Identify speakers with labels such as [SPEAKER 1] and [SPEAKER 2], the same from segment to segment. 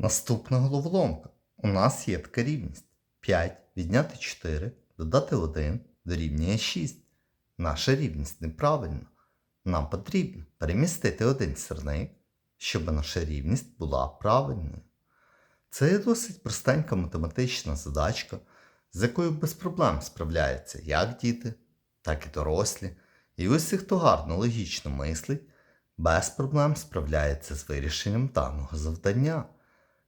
[SPEAKER 1] Наступна головоломка. У нас є така рівність. 5 відняти 4, додати 1 дорівнює 6. Наша рівність неправильна. Нам потрібно перемістити один сірник, щоб наша рівність була правильною. Це є досить простенька математична задачка, з якою без проблем справляються як діти, так і дорослі. І усі, хто гарно логічно мислить, без проблем справляється з вирішенням даного завдання.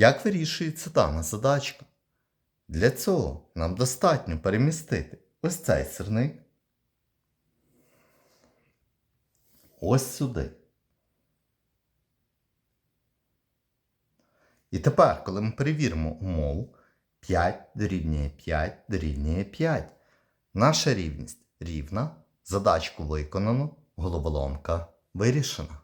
[SPEAKER 1] Як вирішується дана задачка? Для цього нам достатньо перемістити ось цей сирник ось сюди. І тепер, коли ми перевіримо умову, 5 дорівнює 5 дорівнює 5. Наша рівність рівна, задачку виконано, головоломка вирішена.